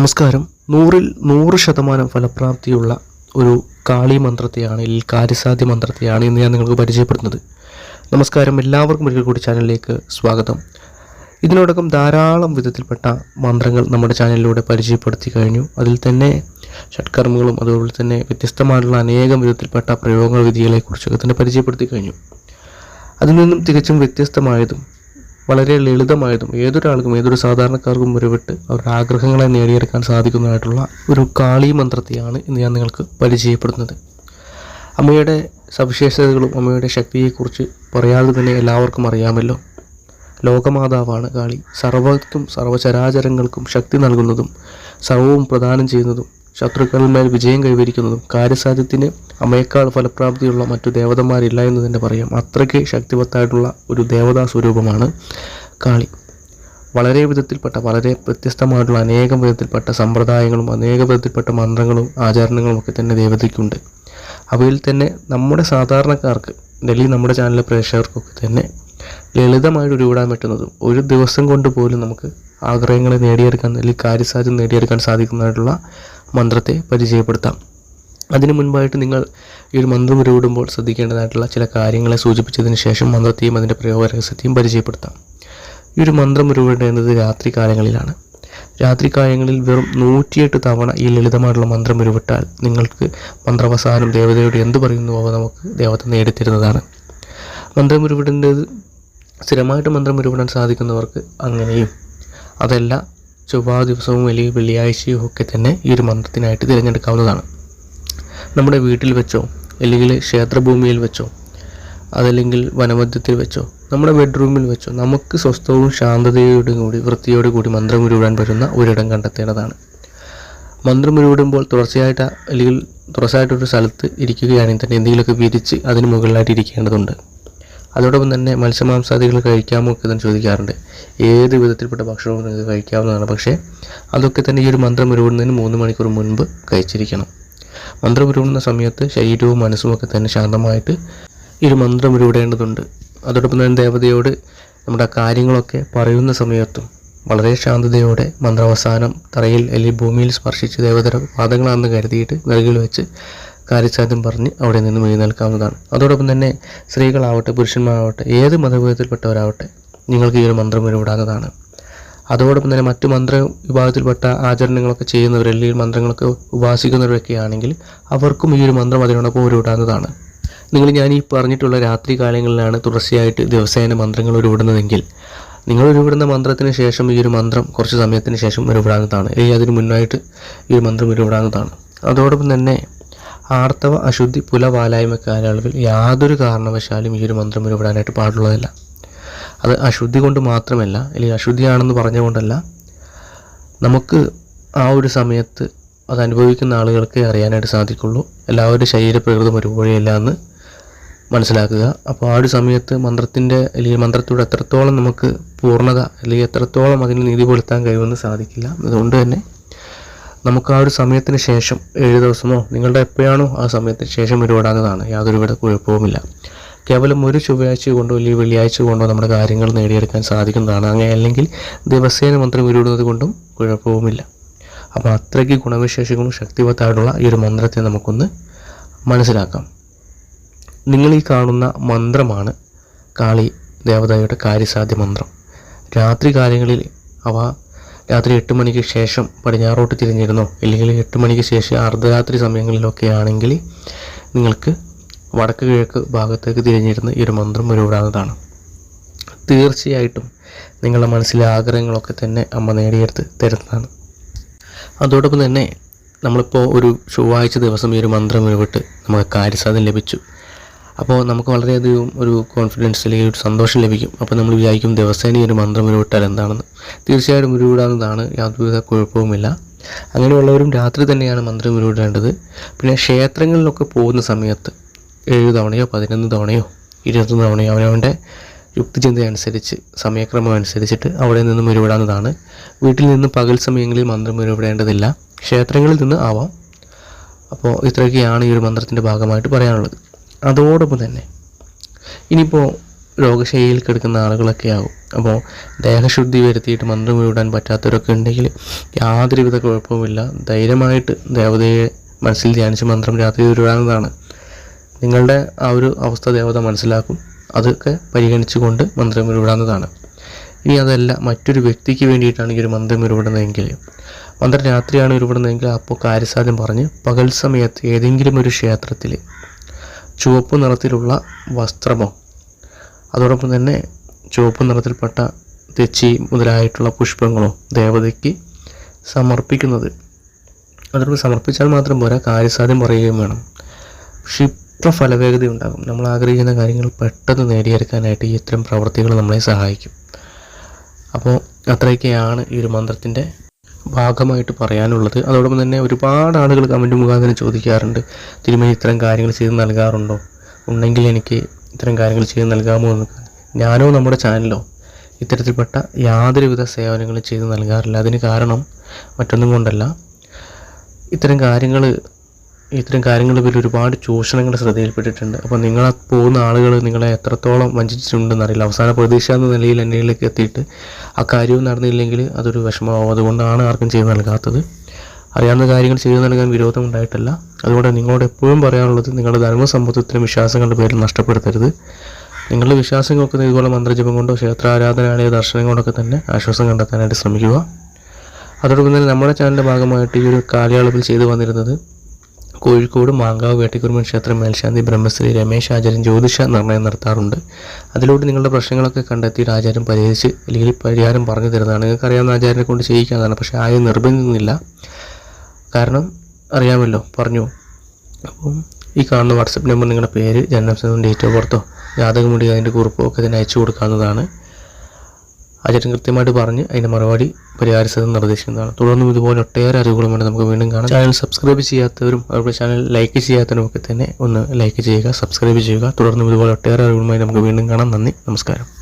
നമസ്കാരം. നൂറിൽ നൂറ് ശതമാനം ഫലപ്രാപ്തിയുള്ള ഒരു കാളി മന്ത്രത്തെയാണ് അല്ലെങ്കിൽ കാര്യസാധ്യ മന്ത്രത്തെയാണ് ഇന്ന് ഞാൻ നിങ്ങൾക്ക് പരിചയപ്പെടുന്നത് നമസ്കാരം. എല്ലാവർക്കും ഒരിക്കൽ കൂടി ചാനലിലേക്ക് സ്വാഗതം. ഇതിനോടകം ധാരാളം വിധത്തിൽപ്പെട്ട മന്ത്രങ്ങൾ നമ്മുടെ ചാനലിലൂടെ പരിചയപ്പെടുത്തി കഴിഞ്ഞു. അതിൽ തന്നെ ഷഡ്കർമ്മങ്ങളും അതുപോലെ തന്നെ വ്യത്യസ്തമായിട്ടുള്ള അനേകം വിധത്തിൽപ്പെട്ട പ്രയോഗ വിധികളെക്കുറിച്ചൊക്കെ തന്നെ പരിചയപ്പെടുത്തി കഴിഞ്ഞു. അതിൽ നിന്നും തികച്ചും വ്യത്യസ്തമായതും വളരെ ലളിതമായതും ഏതൊരാൾക്കും ഏതൊരു സാധാരണക്കാർക്കും ഒരുവിട്ട് അവരുടെ ആഗ്രഹങ്ങളെ നേടിയെടുക്കാൻ സാധിക്കുന്നതായിട്ടുള്ള ഒരു കാളി മന്ത്രത്തെയാണ് ഇന്ന് ഞാൻ നിങ്ങൾക്ക് പരിചയപ്പെടുന്നത്. അമ്മയുടെ സവിശേഷതകളും അമ്മയുടെ ശക്തിയെക്കുറിച്ച് പറയാതെ തന്നെ എല്ലാവർക്കും അറിയാമല്ലോ. ലോകമാതാവാണ് കാളി. സർവത്തും സർവചരാചരങ്ങൾക്കും ശക്തി നൽകുന്നതും സർവവും പ്രദാനം ചെയ്യുന്നതും ശത്രുക്കളിന്മേൽ വിജയം കൈവരിക്കുന്നതും കാര്യസാധ്യത്തിന് അമ്മയേക്കാൾ ഫലപ്രാപ്തിയുള്ള മറ്റു ദേവതമാരില്ല എന്ന് തന്നെ പറയാം. അത്രയ്ക്ക് ശക്തിവത്തായിട്ടുള്ള ഒരു ദേവതാ സ്വരൂപമാണ് കാളി. വളരെ വിധത്തിൽപ്പെട്ട വളരെ വ്യത്യസ്തമായിട്ടുള്ള അനേകം വിധത്തിൽപ്പെട്ട സമ്പ്രദായങ്ങളും അനേക വിധത്തിൽപ്പെട്ട മന്ത്രങ്ങളും ആചാരണങ്ങളും ഒക്കെ തന്നെ ദേവതയ്ക്കുണ്ട്. അവയിൽ തന്നെ നമ്മുടെ സാധാരണക്കാർക്ക് ഡൽഹി നമ്മുടെ ചാനലിലെ പ്രേക്ഷകർക്കൊക്കെ തന്നെ ലളിതമായിട്ട് ഉരുവിടാൻ പറ്റുന്നതും ഒരു ദിവസം കൊണ്ട് പോലും നമുക്ക് ആഗ്രഹങ്ങളെ നേടിയെടുക്കാൻ അല്ലെങ്കിൽ കാര്യസാധ്യം നേടിയെടുക്കാൻ സാധിക്കുന്നതായിട്ടുള്ള മന്ത്രത്തെ പരിചയപ്പെടുത്താം. അതിനു മുൻപായിട്ട് നിങ്ങൾ ഈ ഒരു മന്ത്രം ഉരുവിടുമ്പോൾ ശ്രദ്ധിക്കേണ്ടതായിട്ടുള്ള ചില കാര്യങ്ങളെ സൂചിപ്പിച്ചതിന് ശേഷം മന്ത്രത്തെയും അതിന്റെ പ്രയോഗ രഹസ്യത്തെയും പരിചയപ്പെടുത്താം. ഈ ഒരു മന്ത്രം ഉരുവിടേണ്ടത് രാത്രി കാലങ്ങളിലാണ്. രാത്രി കാലങ്ങളിൽ വെറും നൂറ്റിയെട്ട് തവണ ഈ ലളിതമായിട്ടുള്ള മന്ത്രം ഉരുവിട്ടാൽ നിങ്ങൾക്ക് മന്ത്രവസാനം ദേവതയോട് എന്ത് പറയുന്നു അവ നമുക്ക് ദേവത നേടിത്തരുന്നതാണ്. മന്ത്രം ഉരുവിടേണ്ടത് സ്ഥിരമായിട്ട് മന്ത്രം ഉരുവിടാൻ സാധിക്കുന്നവർക്ക് അങ്ങനെയും അതല്ല ചൊവ്വാ ദിവസവും അല്ലെങ്കിൽ വെള്ളിയാഴ്ചയും ഒക്കെ തന്നെ ഈ ഒരു മന്ത്രത്തിനായിട്ട് തിരഞ്ഞെടുക്കാവുന്നതാണ്. നമ്മുടെ വീട്ടിൽ വെച്ചോ അല്ലെങ്കിൽ ക്ഷേത്രഭൂമിയിൽ വെച്ചോ അതല്ലെങ്കിൽ വനമധ്യത്തിൽ വെച്ചോ നമ്മുടെ ബെഡ്റൂമിൽ വെച്ചോ നമുക്ക് സ്വസ്ഥവും ശാന്തതയോടും കൂടി വൃത്തിയോടു കൂടി മന്ത്രം ഉരുവിടാൻ പറ്റുന്ന ഒരിടം കണ്ടെത്തേണ്ടതാണ്. മന്ത്രം ഉരുവിടുമ്പോൾ തുടർച്ചയായിട്ട് അല്ലെങ്കിൽ തുടർച്ചയായിട്ടൊരു സ്ഥലത്ത് ഇരിക്കുകയാണെങ്കിൽ തന്നെ എന്തെങ്കിലുമൊക്കെ വിരിച്ച് അതിന് മുകളിലായിട്ട് ഇരിക്കേണ്ടതുണ്ട്. അതോടൊപ്പം തന്നെ മത്സ്യമാംസാദികൾ കഴിക്കാമോ ഒക്കെ തന്നെ ചോദിക്കാറുണ്ട്. ഏത് വിധത്തിൽപ്പെട്ട ഭക്ഷണവും നിങ്ങൾക്ക് കഴിക്കാവുന്നതാണ്. പക്ഷേ അതൊക്കെ തന്നെ ഈ ഒരു മന്ത്രം ഉരുവിടുന്നതിന് മൂന്ന് മണിക്കൂർ മുൻപ് കഴിച്ചിരിക്കണം. മന്ത്രം ഉരുവിടുന്ന സമയത്ത് ശരീരവും മനസ്സും ഒക്കെ തന്നെ ശാന്തമായിട്ട് ഈ ഒരു മന്ത്രം ഉരുവിടേണ്ടതുണ്ട്. അതോടൊപ്പം തന്നെ ദേവതയോട് നമ്മുടെ കാര്യങ്ങളൊക്കെ പറയുന്ന സമയത്തും വളരെ ശാന്തതയോടെ മന്ത്രാവസാനം തറയിൽ അല്ലെങ്കിൽ ഭൂമിയിൽ സ്പർശിച്ച് ദേവതര പാദങ്ങളാണെന്ന് കരുതിയിട്ട് നൽകിൽ വെച്ച് കാര്യസാധ്യം പറഞ്ഞ് അവിടെ നിന്നും എഴുന്നേൽക്കാവുന്നതാണ് അതോടൊപ്പം തന്നെ സ്ത്രീകളാവട്ടെ പുരുഷന്മാരാവട്ടെ ഏത് മതവിഭാഗത്തിൽപ്പെട്ടവരാവട്ടെ നിങ്ങൾക്ക് ഈ ഒരു മന്ത്രം ഉരുവിടാവുന്നതാണ് അതോടൊപ്പം തന്നെ മറ്റു മന്ത്ര വിഭാഗത്തിൽപ്പെട്ട ആചരണങ്ങളൊക്കെ ചെയ്യുന്നവർ അല്ലെങ്കിൽ മന്ത്രങ്ങളൊക്കെ ഉപാസിക്കുന്നവരൊക്കെ ആണെങ്കിൽ അവർക്കും ഈ ഒരു മന്ത്രം അതിനോടൊപ്പം ഉരുവിടാവുന്നതാണ് നിങ്ങൾ ഞാൻ ഈ പറഞ്ഞിട്ടുള്ള രാത്രി കാലങ്ങളിലാണ് തുടർച്ചയായിട്ട് ദിവസേന മന്ത്രങ്ങൾ ഉരുവിടുന്നതെങ്കിൽ നിങ്ങൾ ഉരുവിടുന്ന മന്ത്രത്തിന് ശേഷം ഈ ഒരു മന്ത്രം കുറച്ച് സമയത്തിന് ശേഷം ഉരുവിടാവുന്നതാണ് അല്ലെങ്കിൽ അതിന് മുന്നായിട്ട് ഈ ഒരു മന്ത്രം ഉരുവിടാവുന്നതാണ് അതോടൊപ്പം തന്നെ ആർത്തവ അശുദ്ധി പുലവാലായ്മ കാലയളവിൽ യാതൊരു കാരണവശാലും ഈ ഒരു മന്ത്രം ഉരുവിടാനായിട്ട് പാടുള്ളതല്ല. അത് അശുദ്ധി കൊണ്ട് മാത്രമല്ല അല്ലെങ്കിൽ അശുദ്ധിയാണെന്ന് പറഞ്ഞുകൊണ്ടല്ല നമുക്ക് ആ ഒരു സമയത്ത് അത് അനുഭവിക്കുന്ന ആളുകൾക്ക് അറിയാനായിട്ട് സാധിക്കുള്ളൂ. എല്ലാവരുടെ ശരീരപ്രകൃതം ഒരുപോലെയല്ല എന്ന് മനസ്സിലാക്കുക. അപ്പോൾ ആ ഒരു സമയത്ത് മന്ത്രത്തിന്റെ അല്ലെങ്കിൽ മന്ത്രത്തോട് എത്രത്തോളം നമുക്ക് പൂർണത അല്ലെങ്കിൽ എത്രത്തോളം അതിന് നീതി പുലർത്താൻ കഴിയുമെന്ന് സാധിക്കില്ല. അതുകൊണ്ട് തന്നെ നമുക്ക് ആ ഒരു സമയത്തിന് ശേഷം ഏഴ് ദിവസമോ നിങ്ങളുടെ എപ്പോഴാണോ ആ സമയത്തിന് ശേഷം ഇടപെടാവുന്നതാണ് യാതൊരു വിധ കുഴപ്പവുമില്ല. കേവലം ഒരു ചൊവ്വാഴ്ച കൊണ്ടോ അല്ലെങ്കിൽ വെള്ളിയാഴ്ച കൊണ്ടോ നമ്മുടെ കാര്യങ്ങൾ നേടിയെടുക്കാൻ സാധിക്കുന്നതാണ്. അങ്ങനെ അല്ലെങ്കിൽ ദിവസേന മന്ത്രം ഉരുവിടുന്നത് കൊണ്ടും കുഴപ്പവുമില്ല. അപ്പോൾ അത്രയ്ക്ക് ഗുണവിശേഷങ്ങളും ശക്തിവത്തായിട്ടുള്ള ഈ ഒരു മന്ത്രത്തെ നമുക്കൊന്ന് മനസ്സിലാക്കാം. നിങ്ങൾ ഈ കാണുന്ന മന്ത്രമാണ് കാളി ദേവതയുടെ കാര്യസാധ്യ മന്ത്രം. രാത്രി കാലങ്ങളിൽ അവ രാത്രി എട്ട് മണിക്ക് ശേഷം പടിഞ്ഞാറോട്ട് തിരിഞ്ഞിരുന്നു. അല്ലെങ്കിൽ എട്ട് മണിക്ക് ശേഷം അർദ്ധരാത്രി സമയങ്ങളിലൊക്കെ ആണെങ്കിൽ നിങ്ങൾക്ക് വടക്ക് കിഴക്ക് ഭാഗത്തേക്ക് തിരിഞ്ഞിരുന്ന് ഈ ഒരു മന്ത്രം ഉരുവിടാവുന്നതാണ്. തീർച്ചയായിട്ടും നിങ്ങളുടെ മനസ്സിലെ ആഗ്രഹങ്ങളൊക്കെ തന്നെ അമ്മ നേടിയെടുത്ത് തരുന്നതാണ്. അതോടൊപ്പം തന്നെ നമ്മളിപ്പോൾ ഒരു ചൊവ്വാഴ്ച ദിവസം ഈ ഒരു മന്ത്രം ഉരുവിട്ട് നമുക്ക് കാര്യസാധ്യം ലഭിച്ചു. അപ്പോൾ നമുക്ക് വളരെയധികം ഒരു കോൺഫിഡൻസ് അല്ലെങ്കിൽ ഒരു സന്തോഷം ലഭിക്കും. അപ്പോൾ നമ്മൾ വിചാരിക്കും ദിവസേന ഈ ഒരു മന്ത്രം ഉരുവിട്ടാൽ എന്താണെന്ന്. തീർച്ചയായിട്ടും ഉരുവിടാവുന്നതാണ് യാതൊരുവിധ കുഴപ്പവുമില്ല. അങ്ങനെയുള്ളവരും രാത്രി തന്നെയാണ് മന്ത്രം ഉരുവിടേണ്ടത് പിന്നെ ക്ഷേത്രങ്ങളിലൊക്കെ പോകുന്ന സമയത്ത് ഏഴ് തവണയോ പതിനൊന്ന് തവണയോ ഇരുപത്തൊന്ന് തവണയോ അവനവന്റെ യുക്തിചിന്ത അനുസരിച്ച് സമയക്രമം അനുസരിച്ചിട്ട് അവിടെ നിന്നും ഉരുവിടാവുന്നതാണ് വീട്ടിൽ നിന്ന് പകൽ സമയങ്ങളിൽ മന്ത്രം ഉരുവിടേണ്ടതില്ല ക്ഷേത്രങ്ങളിൽ നിന്ന് ആവാം. അപ്പോൾ ഇത്രയൊക്കെയാണ് ഈ ഒരു മന്ത്രത്തിന്റെ ഭാഗമായിട്ട് പറയാനുള്ളത്. അതോടൊപ്പം തന്നെ ഇനിയിപ്പോൾ രോഗശൈലിയിൽ കിടക്കുന്ന ആളുകളൊക്കെ ആവും. അപ്പോൾ ദേഹശുദ്ധി വരുത്തിയിട്ട് മന്ത്രം വിടാൻ പറ്റാത്തവരൊക്കെ ഉണ്ടെങ്കിൽ യാതൊരുവിധ കുഴപ്പവുമില്ല. ധൈര്യമായിട്ട് ദേവതയെ മനസ്സിൽ ധ്യാനിച്ച് മന്ത്രം രാത്രി ഉരുവാകുന്നതാണ് നിങ്ങളുടെ ആ ഒരു അവസ്ഥ ദേവത മനസ്സിലാക്കും. അതൊക്കെ പരിഗണിച്ചുകൊണ്ട് മന്ത്രം വിടാവുന്നതാണ് ഇനി അതല്ല മറ്റൊരു വ്യക്തിക്ക് വേണ്ടിയിട്ടാണ് ഈ ഒരു മന്ത്രം ഉരുവിടുന്നതെങ്കിൽ. മന്ത്രം രാത്രിയാണ് ഉരുവിടുന്നതെങ്കിൽ അപ്പോൾ കാര്യസാധ്യം പറഞ്ഞ് പകൽ സമയത്ത് ഏതെങ്കിലും ഒരു ക്ഷേത്രത്തിൽ ചുവപ്പ് നിറത്തിലുള്ള വസ്ത്രമോ അതോടൊപ്പം തന്നെ ചുവപ്പ് നിറത്തിൽപ്പെട്ട തെച്ചി മുതലായിട്ടുള്ള പുഷ്പങ്ങളോ ദേവതയ്ക്ക് സമർപ്പിക്കുന്നത്. അതോടൊപ്പം സമർപ്പിച്ചാൽ മാത്രം പോരാ കാര്യസാധ്യം പറയുകയും വേണം. ക്ഷിപ്ര ഫലവേഗത ഉണ്ടാകും. നമ്മൾ ആഗ്രഹിക്കുന്ന കാര്യങ്ങൾ പെട്ടെന്ന് നേടിയെടുക്കാനായിട്ട് ഇത്തരം പ്രവൃത്തികൾ നമ്മളെ സഹായിക്കും. അപ്പോൾ അത്രയൊക്കെയാണ് ഈ ഒരു മന്ത്രത്തിന്റെ ഭാഗമായിട്ട് പറയാനുള്ളത്. അതോടൊപ്പം തന്നെ ഒരുപാട് ആളുകൾ കമന്റ് മുഖാന്തരം ചോദിക്കാറുണ്ട് തിരുമേനി ഇത്തരം കാര്യങ്ങൾ ചെയ്ത് നൽകാറുണ്ടോ? ഉണ്ടെങ്കിൽ എനിക്ക് ഇത്തരം കാര്യങ്ങൾ ചെയ്ത് നൽകാമോ എന്ന്. ഞാനോ നമ്മുടെ ചാനലോ ഇത്തരത്തിൽപ്പെട്ട യാതൊരുവിധ സേവനങ്ങളും ചെയ്ത് നൽകാറില്ല. അതിന് കാരണം മറ്റൊന്നും കൊണ്ടല്ല. ഇത്തരം കാര്യങ്ങൾ ഇത്തരം കാര്യങ്ങൾ ഇവർ ഒരുപാട് ചൂഷണങ്ങൾ ശ്രദ്ധയിൽപ്പെട്ടിട്ടുണ്ട്. അപ്പോൾ നിങ്ങൾ പോകുന്ന ആളുകൾ നിങ്ങളെ എത്രത്തോളം വഞ്ചിച്ചിട്ടുണ്ടെന്ന് അറിയില്ല. അവസാന പ്രതീക്ഷ എന്ന നിലയിൽ എന്നിലേക്ക് എത്തിയിട്ട് ആ കാര്യവും നടന്നില്ലെങ്കിൽ അതൊരു വിഷമമാവും. അതുകൊണ്ടാണ് ആർക്കും ചെയ്ത് നൽകാത്തത്. അറിയാവുന്ന കാര്യങ്ങൾ ചെയ്തു നൽകാൻ വിരോധം ഉണ്ടായിട്ടല്ല. അതുകൊണ്ട് നിങ്ങളോട് എപ്പോഴും പറയാനുള്ളത് നിങ്ങളുടെ ധർമ്മസമ്പത്തിലും വിശ്വാസങ്ങളുടെ പേരിൽ നഷ്ടപ്പെടുത്തരുത്. നിങ്ങളുടെ വിശ്വാസങ്ങളൊക്കെ ഇതുപോലെ മന്ത്രജപം കൊണ്ടോ ക്ഷേത്ര ആരാധനാലയ ദർശനം കൊണ്ടൊക്കെ തന്നെ ആശ്വാസം കണ്ടെത്താനായിട്ട് ശ്രമിക്കുക. അതോടൊപ്പം തന്നെ നമ്മുടെ ചാനലിന്റെ ഭാഗമായിട്ട് ഈ ഒരു കാലയളവിൽ ചെയ്തു വന്നിരുന്നത് കോഴിക്കോട് മാങ്കാവ് വേട്ടിക്കുറുമൻ ക്ഷേത്രം മേൽശാന്തി ബ്രഹ്മശ്രീ രമേശ് ആചാര്യൻ ജ്യോതിഷ നിർണയം നടത്താറുണ്ട്. അതിലൂടെ നിങ്ങളുടെ പ്രശ്നങ്ങളൊക്കെ കണ്ടെത്തിയിട്ട് ആചാര്യം പരിഹരിച്ച് അല്ലെങ്കിൽ പരിഹാരം പറഞ്ഞു തരുന്നതാണ്. നിങ്ങൾക്ക് അറിയാവുന്ന ആചാര്യനെ കൊണ്ട് ചെയ്യിക്കാവുന്നതാണ് പക്ഷേ ആരും നിർബന്ധിക്കുന്നില്ല. കാരണം അറിയാമല്ലോ പറഞ്ഞു. അപ്പം ഈ കാണുന്ന വാട്സപ്പ് നമ്പർ നിങ്ങളുടെ പേര് ജനനം ഡേറ്റ് ഓഫ് ബർത്തോ ജാതകമുടി അതിന്റെ കുറിപ്പോ ഒക്കെ ഇതിന് അയച്ചു കൊടുക്കാവുന്നതാണ്. ആചാര്യൻ കൃത്യമായിട്ട് പറഞ്ഞ് അതിന്റെ മറുപടി പരിഹാരിച്ചത് നിർദ്ദേശിക്കുന്നതാണ്. തുടർന്നും ഇതുപോലെ ഒട്ടേറെ അറിവുകളുമാണ് നമുക്ക് വീണ്ടും കാണാം. ചാനൽ സബ്സ്ക്രൈബ് ചെയ്യാത്തവരും അതുപോലെ ചാനൽ ലൈക്ക് ചെയ്യാത്തവരും ഒക്കെ തന്നെ ഒന്ന് ലൈക്ക് ചെയ്യുക സബ്സ്ക്രൈബ് ചെയ്യുക. തുടർന്നും ഇതുപോലെ ഒട്ടേറെ അറിവുകളുമായി നമുക്ക് വീണ്ടും കാണാം. നന്ദി നമസ്കാരം.